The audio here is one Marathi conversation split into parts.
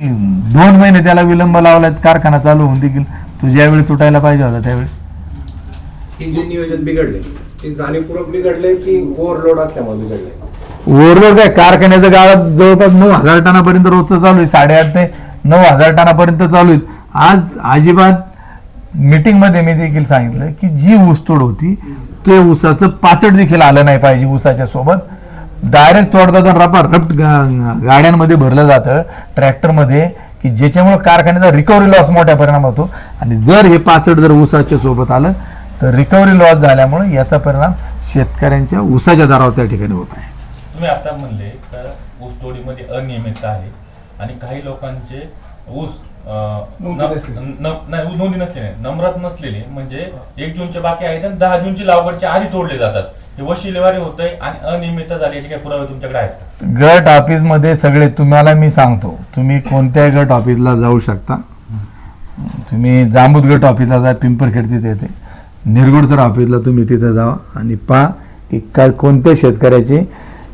दोन महिने त्याला विलंब लावलाय कारखाना चालू होऊन देखील तू ज्यावेळी तुटायला पाहिजे होता त्यावेळी. हे जे नियोजन बिघडले ते जाणीवपूर्वक बिघडले की ओव्हरलोड असल्यामुळे बिघडले ओव्हरलोड काय? कारखान्याचं गावात जवळपास नऊ हजार टनापर्यंत रोजचं चालू आहे साडेआठ ते नऊ हजार टनापर्यंत चालू आहेत आज अजिबात मीटिंगमध्ये मी देखील सांगितलं की जी ऊसतोड होती ते ऊसाचं पाचट देखील आलं नाही पाहिजे ऊसाच्या सोबत. डायरेक्ट तोडतात रपा रप्ट गाड्यांमध्ये भरलं जातं ट्रॅक्टरमध्ये की ज्याच्यामुळे कारखान्याचा रिकव्हरी लॉस मोठ्या परिणाम होतो. आणि जर हे पाचट जर ऊसाच्या सोबत आलं तर रिकव्हरी लॉस झाल्यामुळे याचा परिणाम शेतकऱ्यांच्या ऊसाच्या दरावर त्या ठिकाणी होत आहे. तुम्ही आता म्हणले तर ऊस तोडीमध्ये अनियमितता आहे. आणि काही लोकांचे ऊस नाही ऊस नोंदी नसलेले नम्रात नसलेले. म्हणजे एक जूनचे बाकी आहेत आणि दहा जूनची लागवडच्या आधी तोडले जातात. हे वशिलेवारी होतंय आणि अनियमितता झाली याचे काही पुरावे तुमच्याकडे आहेत का? गट ऑफिसमध्ये सगळे तुम्हाला मी सांगतो तुम्ही कोणत्याही गट ऑफिसला जाऊ शकता तुम्ही जांबूत गट ऑफिसला जा पिंपरखेड तिथे येते निरगुडसर ऑफिसला तुम्ही तिथे जावा आणि पहा की काय कोणत्या शेतकऱ्याचे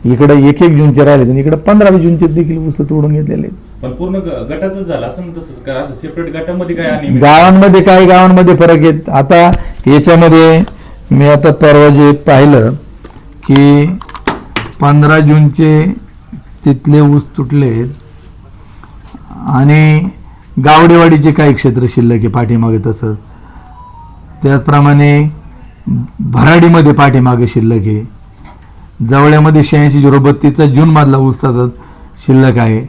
इकडे एक एक जूनचे राहिले आणि इकडे पंधरा जूनचे देखील पुस्तक तोडून घेतलेले आहेत. पण पूर्ण ग- गटाचंच झालं असं ना तसं का असं सेपरेट गटामध्ये काय अनियमित गावांमध्ये काही गावांमध्ये फरक आहेत आता याच्यामध्ये मी आता परवा जे पाहिलं की पंधरा जूनचे तिथले ऊस तुटले आणि गावडेवाडीचे काही क्षेत्र शिल्लक आहे पाठीमागे तसंच. त्याचप्रमाणे भराडीमध्ये पाठीमागे शिल्लक आहे. जवळ्यामध्ये शहाऐंशी झिरो बत्तीसचा जूनमधला ऊस तसाच शिल्लक आहे.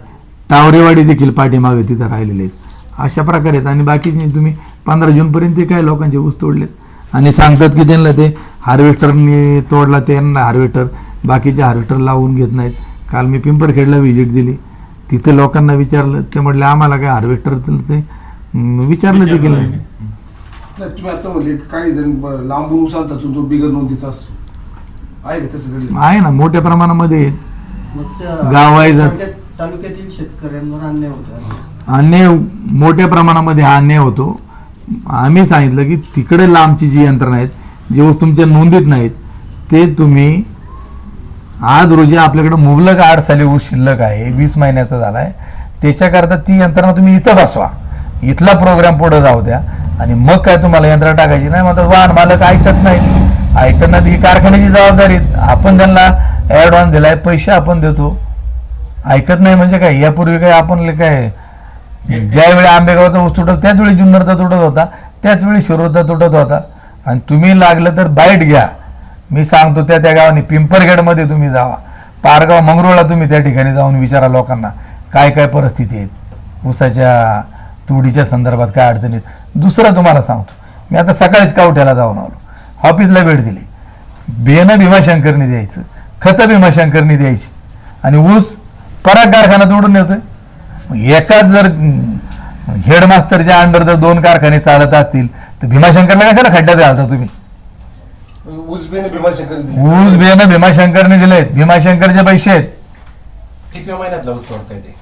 टावरेवाडी देखील पाठीमागे तिथं राहिलेले आहेत. अशा प्रकारे आहेत. आणि बाकीचे तुम्ही पंधरा जूनपर्यंत काय लोकांचे ऊस तोडलेत? आणि सांगतात की त्यांना ते हार्वेस्टरनी तोडला त्यांना हार्वेस्टर बाकीचे हार्वेस्टर लावून घेत नाहीत. काल मी पिंपरखेडला व्हिजिट दिली. तिथे लोकांना विचारलं ते म्हटले आम्हाला काय हार्वेस्टरचे विचारलं देखील नाही. नाही. तुम्ही आता म्हणले काही जण लांबून तो बिगर नोंदीचा असतो. आहे का तसं घडलं? आहे ना मोठ्या प्रमाणामध्ये गाव आहे तालुक्यातील शेतकऱ्यांवर अन्याय होतो. अन्याय मोठ्या प्रमाणामध्ये हा अन्याय होतो. आम्ही सांगितलं की तिकडे लांबची जी यंत्रणा आहेत जे वस्तू तुमच्या नोंदीत नाहीत ते तुम्ही आज रोजी आपल्याकडे मुबलक आठ साली ऊस शिल्लक आहे वीस महिन्याचा झाला आहे त्याच्याकरता ती यंत्रणा तुम्ही इथं बसवा. इथला प्रोग्राम पुढे जाऊ द्या. आणि मग काय तुम्हाला यंत्रणा टाकायची नाही म्हणतात वाहन मालक ऐकत नाही ही कारखान्याची जबाबदारी आपण त्यांना ॲडव्हान्स दिलाय पैसे आपण देतो. ऐकत नाही म्हणजे काय? यापूर्वी काय आपण काय ज्यावेळी आंबेगावचा ऊस तुटत त्याचवेळी जुन्नरचा तुटत होता त्याचवेळी शिरोदचा तुटत होता. आणि तुम्ही लागलं तर बाईट घ्या. मी सांगतो त्या त्या गावाने पिंपरगडमध्ये तुम्ही जावा. पारगाव मंगरुळला तुम्ही त्या ठिकाणी जाऊन विचारा लोकांना काय काय परिस्थिती आहेत. ऊसाच्या तुडीच्या संदर्भात काय अडचणीत दुसरं तुम्हाला सांगतो मी आता सकाळीच कावठ्याला जाऊन आलो. ऑफिसला भेट दिली. बेनं भीमाशंकरनी द्यायचं खतं भीमाशंकरनी द्यायची. आणि ऊस पराग कारखाना तोडून येतोय एकाच जर हेडमास्टरच्या अंडर जर दोन कारखाने चालत असतील तर भीमाशंकरला कशाला खड्ड्यात घालता तुम्ही? उजबीने भीमाशंकर ऊस बियाणं भीमाशंकरने दिलेत भीमाशंकरचे पैसे आहेत. येते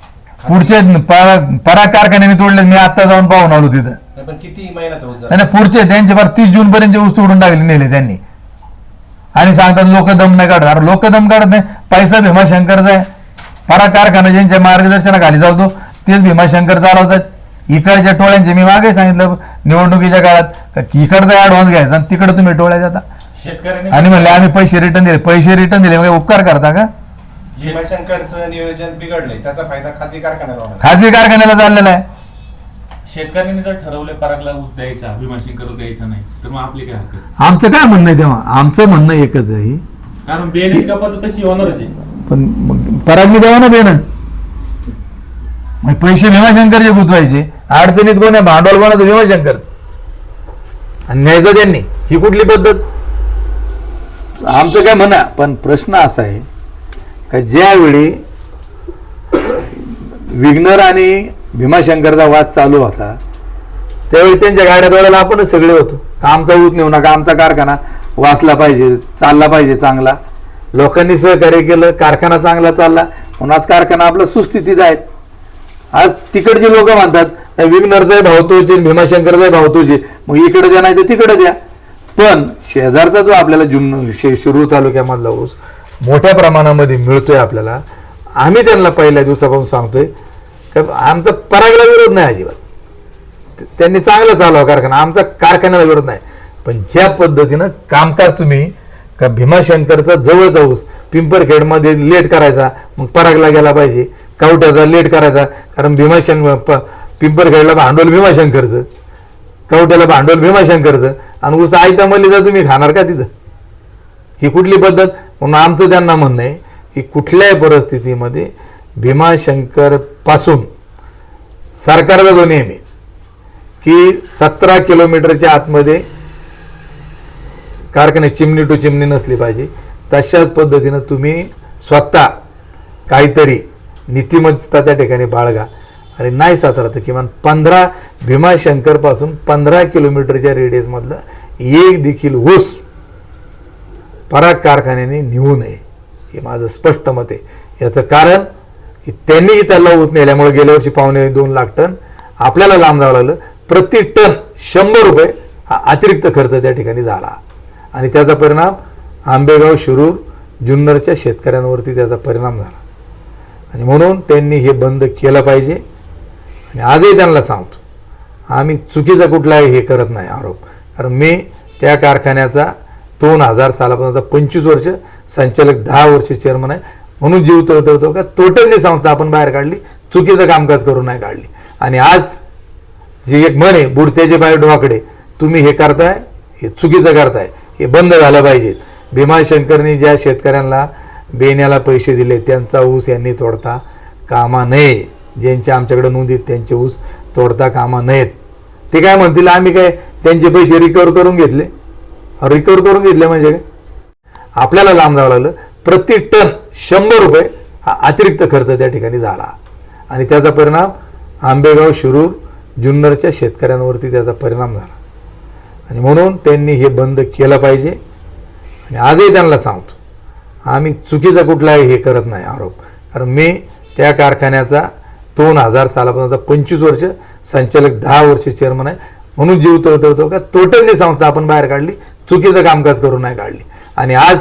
पुढचे परा- पराग कारखान्याने तोडले मी आता जाऊन पाहून आलो तिथं. नाही, पण किती महिन्याचा ऊस नाही नाही, पुढचे त्यांचे फार तीस जून पर्यंत ऊस तोडून टाकले नेले त्यांनी. आणि सांगतात लोक दम नाही काढत अरे लोक दम काढत नाही. पैसा भीमाशंकरचा आहे. परा कारखाना ज्यांच्या मार्गदर्शनाखाली चालतो तेच भीमाशंकर चालवतात इकडच्या टोळ्यांचे मी मागे सांगितलं निवडणुकीच्या काळात का इकडचा ऍडव्हान्स घ्यायचा आणि तिकडे तुम्ही टोळ्या जाता शेतकऱ्यांनी आणि म्हणले आम्ही पैसे रिटर्न दिले. पैसे रिटर्न दिले काय उपकार करता का? भीमाशंकरचं नियोजन बिघडले त्याचा फायदा खाजगी कारखान्याला होणार. खाजगी कारखान्याला चाललेला आहे. शेतकऱ्यांनी जर ठरवले परागला ऊस द्यायचा भीमाशंकर द्यायचा नाही तर मग आपली काय हरकत आमचं काय म्हणणं आहे तेव्हा? आमचं म्हणणं एकच आहे. कारण बियाण्याची कपात तशी होणारच आहे. पण मग परागनी द्यावा ना बेन मग पैसे भीमाशंकरचे गुंतवायचे. अडचणीत कोण आहे? भांडवल कोणाचं भीमाशंकरच. आणि न्यायचं त्यांनी. ही कुठली पद्धत? आमचं काय म्हणा. पण प्रश्न असा आहे का ज्यावेळी विघ्नर आणि भीमाशंकरचा वाद चालू होता त्यावेळी त्यांच्या गाड्या द्वाराला आपणच सगळे होतो. आमचा ऊस नेऊ नका आमचा कारखाना वाचला पाहिजे चालला पाहिजे चांगला. लोकांनी सहकार्य केलं कारखाना चांगला चालला म्हणून आज कारखाना आपला सुस्थितीत आहेत. आज तिकडचे लोक म्हणतात "नाही, भाव तोच आहे, भीमाशंकरचाही भाव तोच मग इकडे द्या नाही तर तिकडे द्या. पण शेजारचा जो आपल्याला जुन शिरूर तालुक्यामधला ऊस मोठ्या प्रमाणामध्ये मिळतोय आपल्याला आम्ही त्यांना पहिल्या दिवसापासून सांगतोय का आमचा परागला विरोध नाही अजिबात. त्यांनी चांगलं चालवा कारखाना आमचा कारखान्याला विरोध नाही. पण ज्या पद्धतीनं कामकाज तुम्ही का भीमाशंकरचा जवळ जाऊस पिंपरखेडमध्ये लेट करायचा मग परागला गेला पाहिजे. कवट्याचा लेट करायचा कारण भीमाशंकर प- पिंपरखेडला भांडवल भीमाशंकरचं. कवट्याला भांडवल भीमाशंकरचं. आणि ऊस आयता मल्लीचा तुम्ही खाणार का तिथं? ही कुठली पद्धत? म्हणून आमचं त्यांना म्हणणं आहे की कुठल्याही परिस्थितीमध्ये भीमाशंकरपासून सरकारचा जो नियम आहे की सतरा किलोमीटरच्या आतमध्ये कारखाने चिमणी टू चिमणी नसली पाहिजे. तशाच पद्धतीनं तुम्ही स्वतः काहीतरी नीतिमत्ता त्या ठिकाणी बाळगा. आणि नाही सातारा तर किमान पंधरा भीमाशंकरपासून पंधरा किलोमीटरच्या रेडियसमधलं एक देखील ऊस पराग कारखान्याने नेऊ नये. हे माझं स्पष्ट मत आहे. याचं कारण की त्यांनीही त्याला ऊस नेल्यामुळे गेल्या वर्षी पावणे दोन लाख टन आपल्याला लांब जावं लागलं. प्रति टन शंभर रुपये हा अतिरिक्त खर्च त्या ठिकाणी झाला. आणि त्याचा परिणाम आंबेगाव शिरूर जुन्नरच्या शेतकऱ्यांवरती त्याचा परिणाम झाला. आणि म्हणून त्यांनी हे बंद केलं पाहिजे. आणि आजही त्यांना सांगतो आम्ही चुकीचा कुठलाही हे करत नाही आरोप. कारण मी त्या कारखान्याचा दोन हजार सालापर्यंत पंचवीस वर्ष संचालक दहा वर्ष चेअरमन आहे. म्हणून जीव तळतळतो का? तोटली संस्था आपण बाहेर काढली चुकीचं कामकाज करून नाही काढली. आणि आज जी एक म्हणे बुडत्याचे बाहेर ढोकडे तुम्ही हे करताय हे चुकीचं करताय. हे बंद झालं पाहिजेत भीमाशंकरनी ज्या शेतकऱ्यांना बेण्याला पैसे दिले त्यांचा ऊस यांनी तोडता कामा नये. ज्यांच्या आमच्याकडे नोंदीत त्यांचे ऊस तोडता कामा नयेत. ते काय म्हणतील आम्ही काय त्यांचे पैसे रिकवर करून घेतले? रिकवर करून घेतले म्हणजे काय? आपल्याला लांब जावं लागलं. प्रति टन शंभर रुपये हा अतिरिक्त खर्च त्या ठिकाणी झाला. आणि त्याचा परिणाम आंबेगाव शिरूर जुन्नरच्या शेतकऱ्यांवरती त्याचा परिणाम झाला. आणि म्हणून त्यांनी हे बंद केलं पाहिजे. आणि आजही त्यांना सांगतो आम्ही चुकीचा कुठलाही हे करत नाही आरोप. कारण मी त्या कारखान्याचा दोन हजार सालापासून आता पंचवीस वर्ष संचालक दहा वर्ष चेअरमन आहे. म्हणून जीव तळतळतो का? तोटली संस्था आपण बाहेर काढली चुकीचं कामकाज करून नाही काढली. आणि आज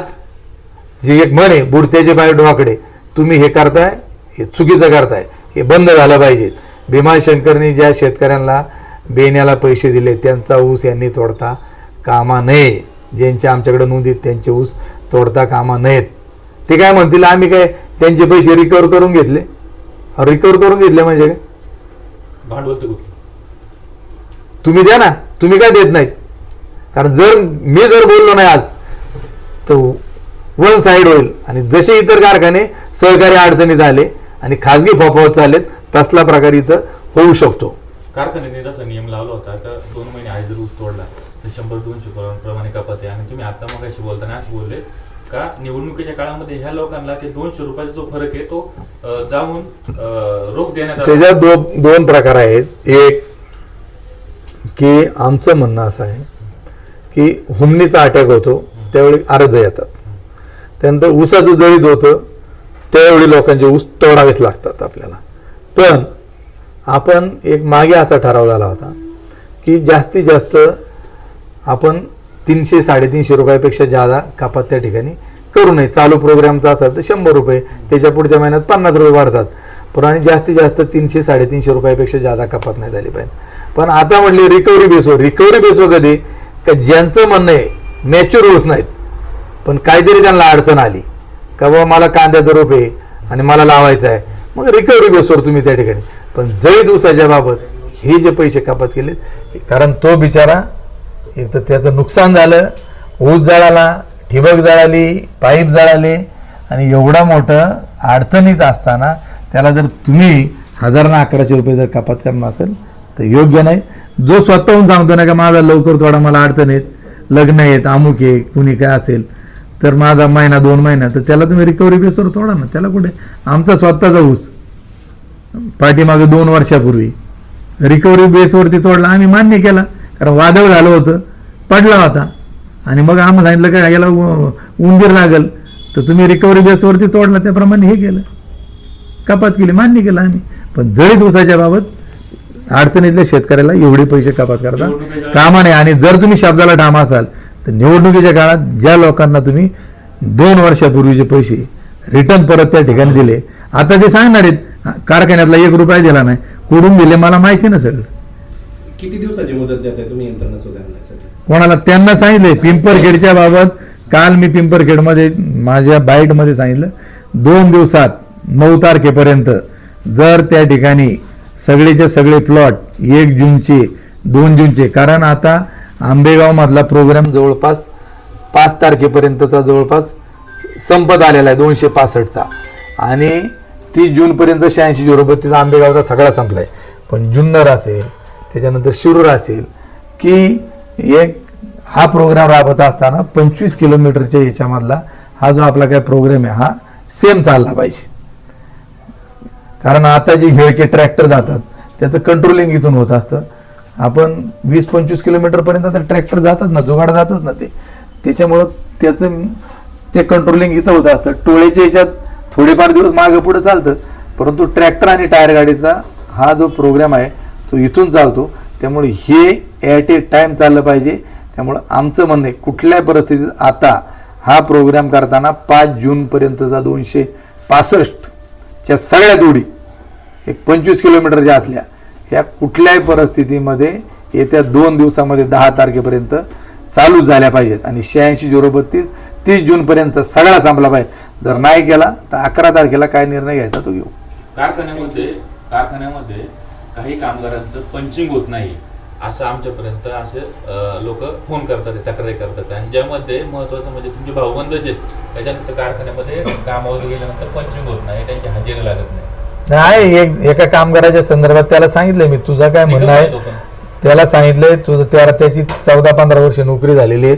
जे एक म्हण आहे बुडत्याचे बाहेर डोहाकडे तुम्ही हे करताय हे चुकीचं करताय हे बंद झालं पाहिजे. भीमाशंकरनी ज्या शेतकऱ्यांना बेण्याला पैसे दिले त्यांचा ऊस यांनी तोडता कामा नये. ज्यांच्या आमच्याकडे नोंदीत त्यांचे ऊस तोडता कामा नयेत. ते काय म्हणतील आम्ही काय त्यांचे पैसे रिकवर करून घेतले? रिकवर करून घेतले म्हणजे काय? भांडवल तुम्ही द्या ना. तुम्ही काय देत नाहीत? कारण जर मी जर बोललो नाही आज तर वन साईड होईल. आणि जसे इतर कारखाने सहकारी अडचणीत आले आणि खाजगी फोफावत चाललेत तसला प्रकार इथं होऊ शकतो. कारखान्याने जसा नियम लावला होता का दोन महिने आधी जर ऊस तोडला तर शंभर दोनशे प्रमाणे कपात आहे. आणि तुम्ही आता मग बोलताना असं बोलले का निवडणुकीच्या काळामध्ये ह्या लोकांना ते दोनशे रुपयाचा जो फरक आहे तो जाऊन रोख देण्यात त्याच्यात दो दोन प्रकार आहेत. एक की आमचं म्हणणं असं आहे की हुमणीचा अटॅक होतो त्यावेळी अर्ज येतात. त्यानंतर ऊसाचं जळीत होतं त्यावेळी लोकांचे ऊस तोडावेच लागतात आपल्याला. पण आपण एक मागे असा ठराव झाला होता की जास्तीत जास्त आपण तीनशे साडेतीनशे रुपयापेक्षा जादा कापात त्या ठिकाणी करू नये. चालू प्रोग्रामचा असेल तर शंभर रुपये त्याच्या पुढच्या महिन्यात पन्नास रुपये वाढतात. पण आणि जास्तीत जास्त तीनशे साडेतीनशे रुपयापेक्षा जादा कपात नाही झाली पाहिजे. पण आता म्हटली रिकव्हरी बेसवर रिकव्हरी बेसवर कधी? का ज्यांचं म्हणणं आहे मॅच्युअर ऊस नाहीत. पण काहीतरी त्यांना अडचण आली. का बाबा मला कांद्याचा रोप आहे आणि मला लावायचं आहे. मग रिकव्हरी बेसवर तुम्ही त्या ठिकाणी पण जैद उसाच्या बाबत हे जे पैसे कपात केलेत कारण तो बिचारा एक तर त्याचं नुकसान झालं ऊस जळाला ठिबक जळाली पाईप जळाले आणि एवढा मोठं अडचणीत असताना त्याला जर तुम्ही हजारानं अकराशे रुपये जर कपात करणार असेल तर योग्य नाही. जो स्वतःहून सांगतो ना का माझा लवकर थोडा मला अडचण येत लग्न आहेत अमुक आहे कुणी काय असेल तर माझा महिना दोन महिना तर त्याला तुम्ही रिकव्हरी बेसवर थोडा ना त्याला कुठे? आमचा स्वतःचा ऊस. पाठीमागे दोन वर्षापूर्वी. रिकव्हरी बेसवरती तोडला. आम्ही मान्य केला. कारण वादळ झालं होतं. पडला होता. आणि मग आम्हाला सांगितलं का याला उंदीर लागल? तर तुम्ही रिकव्हरी बेसवरती तोडला. त्याप्रमाणे हे केलं. कपात केली. मान्य केलं आम्ही. पण जळीत ऊसाच्या बाबत अडचणीतल्या शेतकऱ्याला एवढे पैसे कपात करता कामा नाही आणि जर तुम्ही शब्दाला ठाम असाल तर निवडणुकीच्या काळात ज्या लोकांना तुम्ही दोन वर्षापूर्वीचे पैसे रिटर्न परत त्या ठिकाणी दिले. आता ते सांगणार आहेत कारखान्यातला एक रुपया दिला नाही. कुठून दिले मला माहिती ना सगळं. किती दिवसाची मुदत देताय तुम्ही यंत्रणा सुधारण्यासाठी? कोणाला त्यांना सांगितलंय पिंपरखेडच्या बाबत. काल मी पिंपरखेडमध्ये माझ्या बाईटमध्ये सांगितलं दोन दिवसात नऊ तारखेपर्यंत जर त्या ठिकाणी सगळेचे सगळे प्लॉट एक जूनचे दोन जूनचे कारण आता आंबेगावमधला प्रोग्राम जवळपास पाच तारखेपर्यंतचा जवळपास संपत आलेला आहे दोनशे पासष्टचा. आणि तीस जूनपर्यंत शहाऐंशी झिरो बत्तीस आंबेगावचा सगळा संपला आहे पण जुन्नर असेल त्याच्यानंतर शिरूर असेल की एक हा प्रोग्राम राबवत असताना पंचवीस किलोमीटरच्या याच्यामधला हा जो आपला काय प्रोग्राम आहे हा सेम चालला पाहिजे. कारण आता जे हेळके ट्रॅक्टर जातात त्याचं कंट्रोलिंग इथून होत असतं. आपण वीस पंचवीस किलोमीटरपर्यंत तर ट्रॅक्टर जातात ना जुगाड जातात ना ते. त्याच्यामुळं त्याचं ते कंट्रोलिंग इथं होत असतं. टोळीच्या याच्यात थोडेफार दिवस मागं पुढे चालतं परंतु ट्रॅक्टर आणि टायर गाडीचा हा जो प्रोग्राम आहे तो इथून चालतो. त्यामुळे हे ॲट ए टाईम चाललं पाहिजे. त्यामुळं आमचं म्हणणं आहे कुठल्या परिस्थितीत आता हा प्रोग्राम करताना पाच जूनपर्यंतचा दोनशे पासष्टच्या सगळ्या दोडी एक पंचवीस किलोमीटरच्या आतल्या ह्या कुठल्याही परिस्थितीमध्ये येत्या दोन दिवसामध्ये दहा तारखेपर्यंत चालू झाल्या पाहिजेत. आणि शहाऐंशी झिरो बत्तीस तीस जूनपर्यंत सगळा संपला पाहिजे. जर नाही केला तर अकरा तारखेला काय निर्णय घ्यायचा तो घेऊ. कारखान्यामध्ये कारखान्यामध्ये काही कामगारांचं पंचिंग होत नाही असं आमच्यापर्यंत असे लोक फोन करतात तक्रारी करतात. आणि ज्यामध्ये महत्वाचं म्हणजे तुमचे भाऊबंदच आहेत त्याच्यानंतर कारखान्यामध्ये कामावर गेल्यानंतर पंचिंग होत नाही त्यांची हजेरी लागत नाही. नाही एक एका कामगाराच्या संदर्भात त्याला सांगितलंय मी. तुझा काय म्हणणं आहे? त्याला सांगितलंय तुझं त्याला त्याची चौदा पंधरा वर्ष नोकरी झालेली आहेत.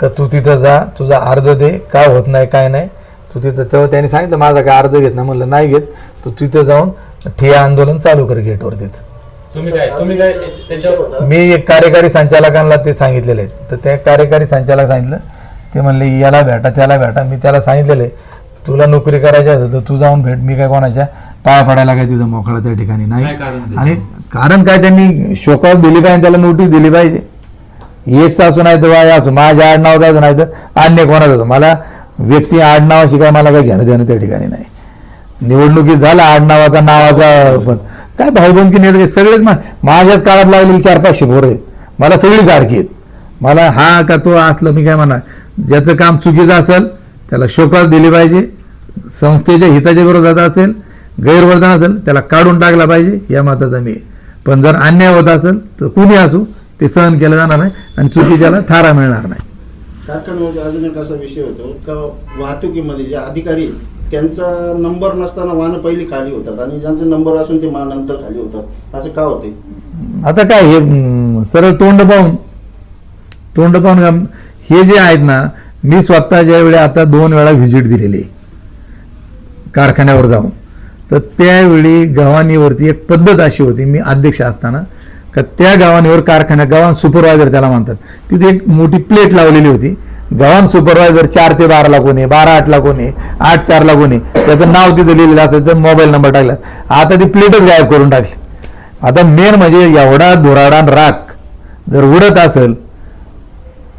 का तू तिथं जा तुझा अर्ज दे काय होत नाही काय नाही. तू तिथं तेव्हा त्यांनी सांगितलं माझा काय अर्ज घेत ना म्हणलं नाही घेत. तू तिथं जाऊन ठिया आंदोलन चालू कर गेटवर तिथं. तुम्ही काय तुम्ही काय त्याच्यावर मी एक कार्यकारी संचालकांना ते सांगितलेले आहेत. तर त्या कार्यकारी संचालक सांगितलं ते म्हणले याला भेटा त्याला भेटा. मी त्याला सांगितलेलं आहे तुला नोकरी करायची असेल तर तू जाऊन भेट मी काय कोणाच्या पाया पडायला काय तिथं मोकळा त्या ठिकाणी नाही? काय कारण ते? आणि कारण काय त्यांनी शोकास दिली पाहिजे त्याला नोटीस दिली पाहिजे. एक सासू नाही तर असो माझ्या आडनावाचा असं नाही तर अन्य कोणाचा असो. मला व्यक्ती आडनावाशी काय मला काय घेणं देणं त्या ठिकाणी नाही. निवडणुकीत झाला आडनावाचा नावाचा पण. काय भाऊबंदकी नाही सगळेच माझ्याच काळात लागलेली चार पाचशे पोरं आहेत. मला सगळी सारखी आहेत. मला हा का तो असलं मी काय म्हणा ज्याचं काम चुकीचं असेल त्याला शोकास दिली पाहिजे. संस्थेच्या हिताच्या विरोधात असेल गैरवर्धन असेल त्याला काढून टाकला पाहिजे या मताचा मी. पण जर अन्याय होत असेल तर कुणी असू ते सहन केलं जाणार नाही आणि चुकीच्याला थारा मिळणार नाही. कारखान्यामध्ये अजून एक असा विषय होतो का वाहतुकीमध्ये जे अधिकारी आहेत, त्यांचा नंबर नसताना वाहनं पहिली खाली होतात आणि ज्यांचा नंबर असून ते मा- नंतर खाली होतात. असं का होते आता काय हे हम्म, सरळ तोंड पाहून तोंड पाहून काम- हे जे आहेत ना मी स्वतः ज्यावेळी आता दोन वेळा व्हिजिट दिलेली आहे कारखान्यावर जाऊन तर त्यावेळी गव्हाणीवरती एक पद्धत अशी होती मी अध्यक्ष असताना का त्या गावांवर कारखान्या गव्हाण सुपरवायझर त्याला म्हणतात. तिथे एक मोठी प्लेट लावलेली होती. गव्हाण सुपरवायझर चार ते बाराला कोणी बारा आठला आहे आठ चारला कोणी त्याचं नाव तिथं लिहिलेलं असतं तर मोबाईल नंबर टाकला. आता ती प्लेटच गायब करून टाकली. आता मेन म्हणजे एवढा धुराडान राख जर उडत असेल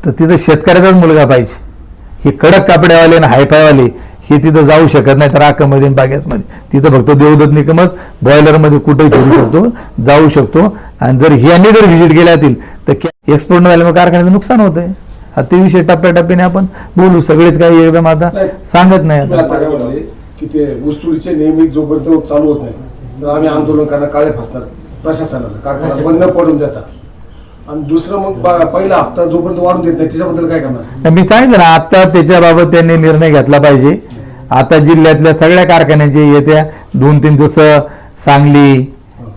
तर तिथं शेतकऱ्याचाच मुलगा पाहिजे. हे कडक कापड्यावाले आणि हायफायवाले हे तिथं जाऊ शकत नाही तर राखमध्ये आणि बागेसमध्ये तिथं फक्त देवदत्त निकमच बॉयलरमध्ये कुठेही फिरू शकतो जाऊ शकतो. आणि जर ह्यांनी जर व्हिजिट केल्या असतील तर एक्सपोर्ट झाल्यामुळे कारखान्याचं नुकसान होतंय. हा ते विषय टप्प्याटप्प्याने आपण बोलू. सगळेच काही एकदम आता सांगत नाही म्हणले की ते ऊसतोडीचे नेहमी जोपर्यंत चालू होत नाही तर आम्ही आंदोलन करणार काळे फासणार प्रशासनाला. कारखाना बंद पडून देतात. आणि दुसरं मग पहिला हप्ता जोपर्यंत वाढून देत नाही त्याच्याबद्दल काय करणार? मी सांगितलं ना आता त्याच्याबाबत त्यांनी निर्णय घेतला पाहिजे. आता जिल्ह्यातल्या सगळ्या कारखान्यांचे येत्या दोन तीन दिवस सांगली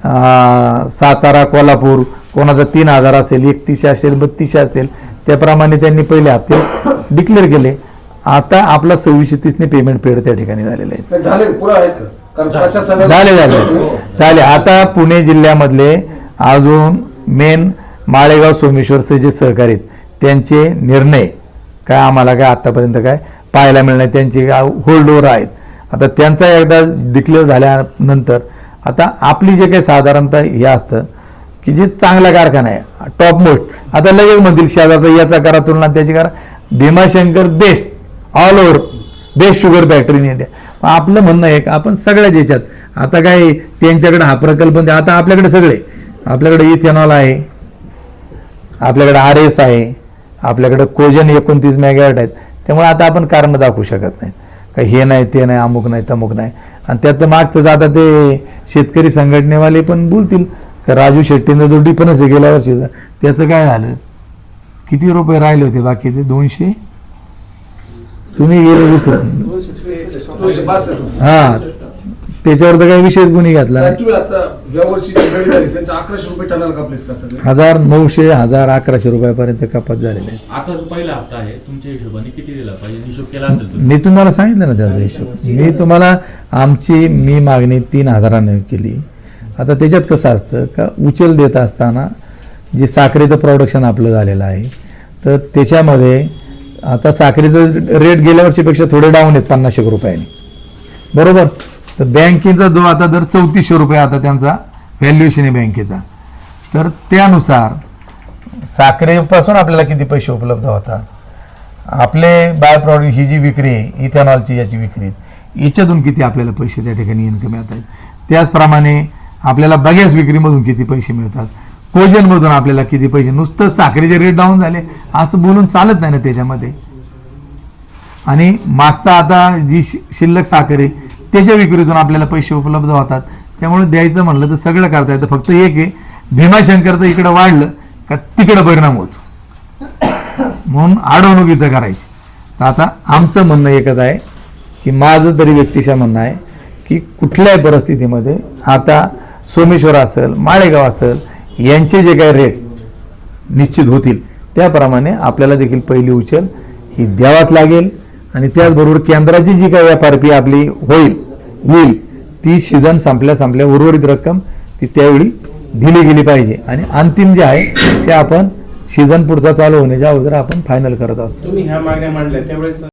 सातारा कोल्हापूर कोणाचा तीन हजार असेल एकतीसशे असेल बत्तीसशे असेल त्याप्रमाणे त्यांनी पहिले हप्ते डिक्लेअर केले. आता आपला सव्वीसशे तीसने पेमेंट पेड त्या ठिकाणी झालेले आहेत झाले. झाले झाले. झाले. आता पुणे जिल्ह्यामधले अजून मेन माळेगाव सोमेश्वरचे जे सहकारी आहेत त्यांचे निर्णय काय आम्हाला काय आतापर्यंत काय पाहायला मिळणार त्यांचे होल्डवर आहेत. आता त्यांचा एकदा डिक्लेअर झाल्यानंतर आता आपली जे काही साधारणतः हे असतं की जे चांगला कारखाना आहे टॉप मोस्ट आता लगेच म्हणतील शेजारचा याचा करा तुलना त्याची करा. Bhimashankar best all over best sugar factory in India आपलं म्हणणं आहे का आपण सगळ्याच याच्यात आता काय त्यांच्याकडे हा प्रकल्प आता आपल्याकडे सगळे आपल्याकडे इथेनॉल आहे आपल्याकडे आर एस आहे आपल्याकडे कोजन एकोणतीस मेगावॅट आहेत त्यामुळे आता आपण कारण दाखवू शकत नाही. काही हे नाही ते नाही अमुक नाही तमुक नाही आणि त्यात तर मागचं आता ते शेतकरी संघटनेवाले पण बोलतील का राजू शेट्टींचा जो डिफरन्स आहे गेल्या वर्षीचा त्याचं काय झालं किती रुपये राहिले होते बाकी ते दोनशे तुम्ही गेले विसरून हा त्याच्यावर तर काही विशेष गुन्हे घातला नाही. तुम्ही आता या वर्षी जे गळी झाली त्यांच्या अकराशे रुपये टनाला कापलेत का आता? हजार नऊशे हजार अकराशे रुपयापर्यंत कपात झालेले आहे आता जो पहिला हप्ता आहे तुमच्या हिशोबाने किती दिला पाहिजे? हिशोब केला असेल तुम्ही. मी तुम्हाला सांगितलं ना त्याचा हिशोब. मी तुम्हाला आमची मी मागणी तीन हजाराने केली. आता त्याच्यात कसं असतं का उचल देत असताना जे साखरेचं प्रोडक्शन आपलं झालेलं आहे तर त्याच्यामध्ये आता साखरेचं रेट गेल्या वर्षीपेक्षा थोडे डाऊन आहेत पन्नास एक रुपयाने. बरोबर? तर बँकेचा जो आता जर चौतीसशे रुपये आता त्यांचा व्हॅल्युएशन आहे बँकेचा. तर त्यानुसार साखरेपासून आपल्याला किती पैसे उपलब्ध होतात? आपले बाय प्रॉडक्ट ही जी विक्री आहे इथेनॉलची याची विक्री आहे, याच्यातून किती आपल्याला पैसे त्या ठिकाणी इन्कम येत आहेत? त्याचप्रमाणे आपल्याला बगॅस विक्रीमधून किती पैसे मिळतात? कोजनमधून आपल्याला किती पैसे? नुसतं साखरेचे रेट डाऊन झाले. असं बोलून चालत नाही ना त्याच्यामध्ये. आणि मागचा आता जी शि- शिल्लक साखर आहे त्याच्या विक्रीतून आपल्याला पैसे उपलब्ध होतात. त्यामुळे द्यायचं म्हणलं तर सगळं करता येतं. फक्त एक आहे भीमाशंकरचं इकडं वाढलं का तिकडं परिणाम होतो. म्हणून अडवणूक इथं करायची. तर आता आमचं म्हणणं एकच आहे की माझं तरी व्यक्तिशा म्हणणं आहे की कुठल्याही परिस्थितीमध्ये आता सोमेश्वर असेल माळेगाव असेल यांचे जे काही रेट निश्चित होतील त्याप्रमाणे आपल्याला देखील पहिली उचल ही द्यावाच लागेल. आणि त्याचबरोबर केंद्राची जी काही व्यापारपी पी आपली होईल होईल. ती सीझन संपल्या संपल्या उर्वरित रक्कम ती त्यावेळी दिली गेली पाहिजे. आणि अंतिम जे आहे ते आपण सीझन पुढचा चालू होण्याच्या अगोदर आपण फायनल करत असतो.